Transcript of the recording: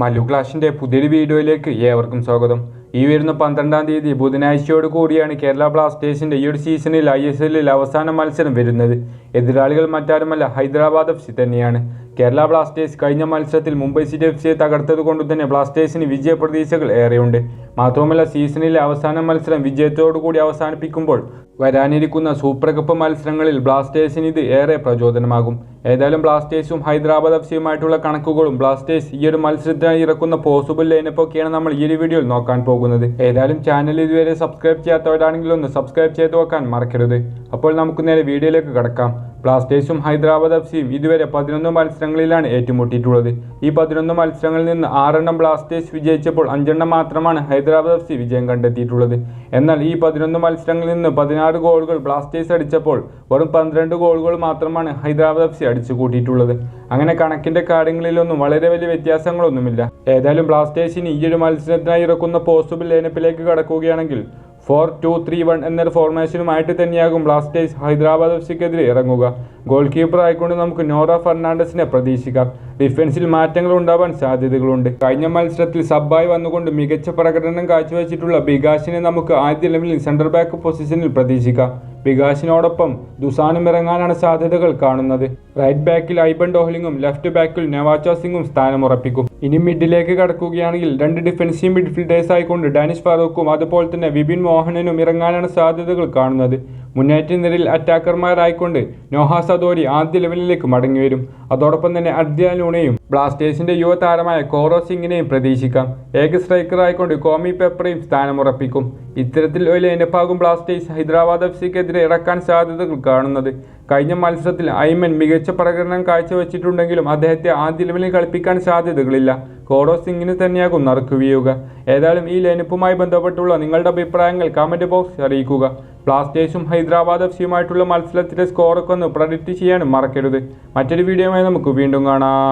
മല്ലു ക്ലാഷിന്റെ പുതിയൊരു വീഡിയോയിലേക്ക് ഏവർക്കും സ്വാഗതം. ഈ വരുന്ന പന്ത്രണ്ടാം തീയതി ബുധനാഴ്ചയോട് കൂടിയാണ് കേരള ബ്ലാസ്റ്റേഴ്സിന്റെ ഈ ഒരു സീസണിൽ ഐ എസ് എല്ലിൽ അവസാന മത്സരം വരുന്നത്. എതിരാളികൾ മറ്റാരുമല്ല ഹൈദരാബാദ് എഫ് സി തന്നെയാണ്. കേരള ബ്ലാസ്റ്റേഴ്സ് കഴിഞ്ഞ മത്സരത്തിൽ മുംബൈ സിറ്റി എഫ് സിയെ തകർത്തത് കൊണ്ട് തന്നെ ബ്ലാസ്റ്റേഴ്സിന് വിജയ പ്രതീക്ഷകൾ ഏറെയുണ്ട്. മാത്രവുമല്ല സീസണിലെ അവസാന മത്സരം വിജയത്തോടു കൂടി അവസാനിപ്പിക്കുമ്പോൾ വരാനിരിക്കുന്ന സൂപ്പർ കപ്പ് മത്സരങ്ങളിൽ ബ്ലാസ്റ്റേഴ്സിന് ഇത് ഏറെ പ്രചോദനമാകും. ഏതായാലും ബ്ലാസ്റ്റേഴ്സും ഹൈദരാബാദ് എഫ് സിയുമായിട്ടുള്ള കണക്കുകളും ബ്ലാസ്റ്റേഴ്സ് ഈ ഒരു മത്സരത്തിനായി ഇറക്കുന്ന പോസിബിൾ ലൈനപ്പൊക്കെയാണ് നമ്മൾ ഈ ഒരു വീഡിയോയിൽ നോക്കാൻ പോകുന്നത്. ഏതായാലും ചാനൽ ഇതുവരെ സബ്സ്ക്രൈബ് ചെയ്യാത്തവരാണെങ്കിൽ ഒന്ന് സബ്സ്ക്രൈബ് ചെയ്ത് വെക്കാൻ മറക്കരുത്. അപ്പോൾ നമുക്ക് നേരെ വീഡിയോയിലേക്ക് കടക്കാം. ബ്ലാസ്റ്റേഴ്സും ഹൈദരാബാദ് എഫ് സിയും ഇതുവരെ പതിനൊന്ന് മത്സരങ്ങളിലാണ് ഏറ്റുമുട്ടിയിട്ടുള്ളത്. ഈ പതിനൊന്ന് മത്സരങ്ങളിൽ നിന്ന് ആറെണ്ണം ബ്ലാസ്റ്റേഴ്സ് വിജയിച്ചപ്പോൾ അഞ്ചെണ്ണം മാത്രമാണ് ഹൈദരാബാദ് എഫ് സി വിജയം കണ്ടെത്തിയിട്ടുള്ളത്. എന്നാൽ ഈ പതിനൊന്ന് മത്സരങ്ങളിൽ നിന്ന് പതിനാറ് ഗോളുകൾ ബ്ലാസ്റ്റേഴ്സ് അടിച്ചപ്പോൾ വെറും പന്ത്രണ്ട് ഗോളുകൾ മാത്രമാണ് ഹൈദരാബാദ് എഫ് സി അടിച്ചു കൂട്ടിയിട്ടുള്ളത് അങ്ങനെ കണക്കിന്റെ കാര്യങ്ങളിലൊന്നും വളരെ വലിയ വ്യത്യാസങ്ങളൊന്നുമില്ല. ഏതായാലും ബ്ലാസ്റ്റേഴ്സിന് ഈ ഒരു മത്സരത്തിനായി ഇറക്കുന്ന പോസിബിൾ ലൈനപ്പിലേക്ക് കടക്കുകയാണെങ്കിൽ ഫോർ ടു ത്രീ വൺ എന്നൊരു ഫോർമേഷനുമായിട്ട് തന്നെയാകും ബ്ലാസ്റ്റേഴ്സ് ഹൈദരാബാദ് എഫ് സിക്കെതിരെ ഇറങ്ങുക. ഗോൾ കീപ്പർ ആയിക്കൊണ്ട് നമുക്ക് നോറ ഫെർണാണ്ടസിനെ പ്രതീക്ഷിക്കാം. ഡിഫൻസിൽ മാറ്റങ്ങൾ ഉണ്ടാവാൻ സാധ്യതകളുണ്ട്. കഴിഞ്ഞ മത്സരത്തിൽ സബ്ബായി വന്നുകൊണ്ട് മികച്ച പ്രകടനം കാഴ്ചവെച്ചിട്ടുള്ള ബികാശിനെ നമുക്ക് ആദ്യ ലെവലിൽ സെന്റർ ബാക്ക് പൊസിഷനിൽ പ്രതീക്ഷിക്കാം. ബികാശിനോടൊപ്പം ദുസാനും ഇറങ്ങാനാണ് സാധ്യതകൾ കാണുന്നത്. റൈറ്റ് ബാക്കിൽ ഐബൻ ഡോഹ്ലിങ്ങും ലെഫ്റ്റ് ബാക്കിൽ നവാച്ച സിംഗും സ്ഥാനം ഉറപ്പിക്കും ഇനി മിഡിലേക്ക് കടക്കുകയാണെങ്കിൽ രണ്ട് ഡിഫൻസീവ് മിഡ്ഫീൽഡേഴ്സ് ആയിക്കൊണ്ട് ഡാനിഷ് ഫാറൂഖും അതുപോലെ തന്നെ വിപിൻ മോഹനനും ഇറങ്ങാനാണ് സാധ്യതകൾ കാണുന്നത്. മുന്നേറ്റ നിരയിൽ അറ്റാക്കർമാരായിക്കൊണ്ട് നോഹ സദോരി ആദ്യ ലെവലിലേക്ക് മടങ്ങിവരും. അതോടൊപ്പം തന്നെ അദ്യ ലൂണയും ബ്ലാസ്റ്റേഴ്സിന്റെ യുവതാരമായ കോറോ സിംഗിനെയും പ്രതീക്ഷിക്കാം. ഏക സ്ട്രൈക്കർ ആയിക്കൊണ്ട് കോമി പെപ്പറയും സ്ഥാനമുറപ്പിക്കും. ഇത്തരത്തിൽ ഒരു ലൈനപ്പാകും ബ്ലാസ്റ്റേഴ്സ് ഹൈദരാബാദ് എഫ് സിക്കെതിരെ ഇറക്കാൻ സാധ്യതകൾ കാണുന്നത്. കഴിഞ്ഞ മത്സരത്തിൽ ഐമൻ മികച്ച പ്രകടനം കാഴ്ചവെച്ചിട്ടുണ്ടെങ്കിലും അദ്ദേഹത്തെ ആദ്യ ലെവലിൽ കളിപ്പിക്കാൻ സാധ്യതകളില്ല. കോറോ സിംഗിന് തന്നെയാകും നറുക്കുവിയുക ഏതായാലും ഈ ലൈനപ്പുമായി ബന്ധപ്പെട്ടുള്ള നിങ്ങളുടെ അഭിപ്രായങ്ങൾ കമന്റ് ബോക്സ് അറിയിക്കുക. ബ്ലാസ്റ്റേഴ്സും ഹൈദരാബാദ് എഫ് സിയുമായിട്ടുള്ള മത്സരത്തിലെ സ്കോറൊക്കെ ഒന്ന് പ്രഡിക്റ്റ് ചെയ്യാനും മറക്കരുത്. മറ്റൊരു വീഡിയോയുമായി നമുക്ക് വീണ്ടും കാണാം.